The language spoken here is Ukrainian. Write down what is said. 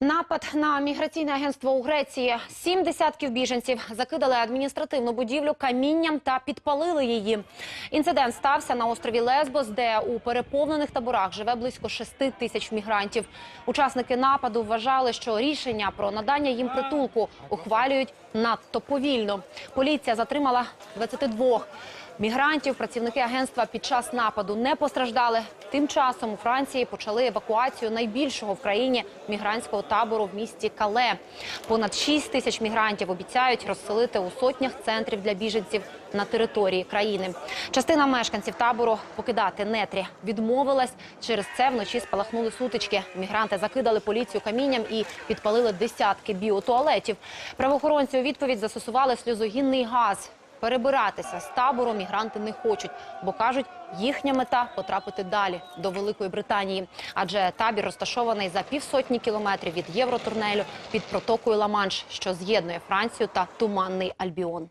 Напад на міграційне агентство у Греції. Сім десятків біженців закидали адміністративну будівлю камінням та підпалили її. Інцидент стався на острові Лесбос, де у переповнених таборах живе близько шести тисяч мігрантів. Учасники нападу вважали, що рішення про надання їм притулку ухвалюють надто повільно. Поліція затримала 22 Мігрантів працівники агентства під час нападу не постраждали. Тим часом у Франції почали евакуацію найбільшого в країні мігрантського табору в місті Кале. Понад 6 тисяч мігрантів обіцяють розселити у сотнях центрів для біженців на території країни. Частина мешканців табору покидати нетрі відмовилась. Через це вночі спалахнули сутички. Мігранти закидали поліцію камінням і підпалили десятки біотуалетів. Правоохоронці у відповідь застосували сльозогінний газ. Перебиратися з табору мігранти не хочуть, бо кажуть, їхня мета потрапити далі до Великої Британії. Адже табір розташований за півсотні кілометрів від євротурнелю під протокою Ла-Манш, що з'єднує Францію та Туманний Альбіон.